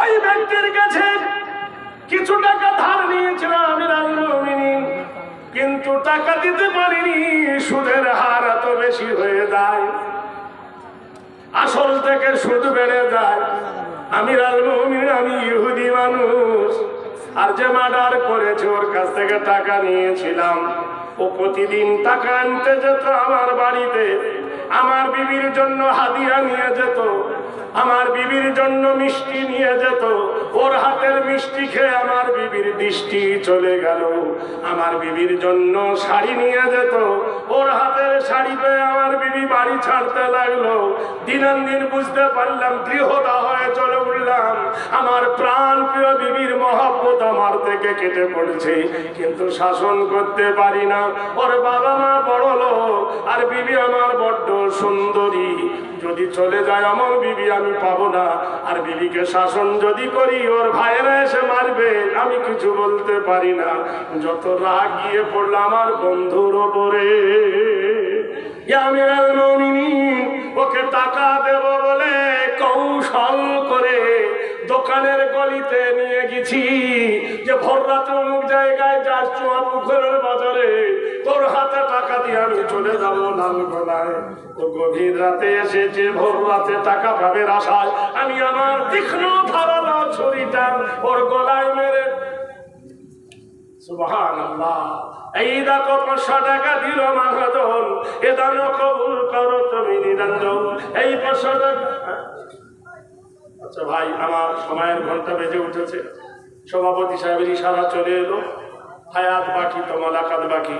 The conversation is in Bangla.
ওই ব্যক্তির কাছে কিছু টাকা ধার নিয়েছিলাম কিন্তু টাকা দিতে পারিনি, সুদের হার এত বেশি হয়ে যায়। আসল থেকে সুদ বেড়ে যায়। আমি ইহুদি মানুষ আর যে মার্ডার করেছে, ওর কাছ থেকে টাকা নিয়েছিলাম। ও প্রতিদিন টাকা আনতে যেত আমার বাড়িতে। আমার বিবির জন্য হাদিয়া নিয়ে যেত। আমার বিবির জন্য মিষ্টি নিয়ে যেত। ওর হাতের মিষ্টি খেয়ে আমার বিবির দৃষ্টি চলে গেল। আমার বিবির জন্য শাড়ি নিয়ে যেত। ওর হাতের শাড়ি পেয়ে আমার বিবি বাড়ি ছাড়তে লাগল। দিনান দিন বুঝতে পারলাম গৃহদা হয়ে চলে উঠলাম। আমার প্রাণ প্রিয় বিবির আমার কেটে পড়ছে, কিন্তু শাসন করতে পারি না। ওর বাবা মা বড় লোক, আর বিবি আমার বড্ড সুন্দরী। যদি চলে যায় আমার বিবি, আমি পাবো না। আর বিবিকে শাসন যদি করি, ওর ভাইয়েরা এসে মারবে, আমি কিছু বলতে পারি না। যত রাগ গিয়ে পড়ল আমার বন্ধুর ওপরে। ওকে টাকা দেব বলে দোকানের গলিতে নিয়ে গেছি। যে ভোর রাতে অমুক জায়গায় যাস চুয়া পুকুরের বাজারে, তোর হাতে টাকা দিয়ে আমি চলে যাব লাল গলায় ও গভীর রাতে এসেছে, ভোর রাতে টাকা পাবে আশায়। আমি আমার তীক্ষ্ণ ধারালো ছুরিটা ওর গলায় মেরে। সুবহানাল্লাহ। এই দেখো, পাঁচশো টাকা দিল মহাজন এ দান কবুল করো তুমি নিরঞ্জন। এই পাঁচশো টাকা আচ্ছা ভাই, আমার সময়ের ঘণ্টা বেজে উঠেছে। সভাপতি সাহেবের ইশারা চলে এলো। হায়াত বাকি তো আকাত বাকি।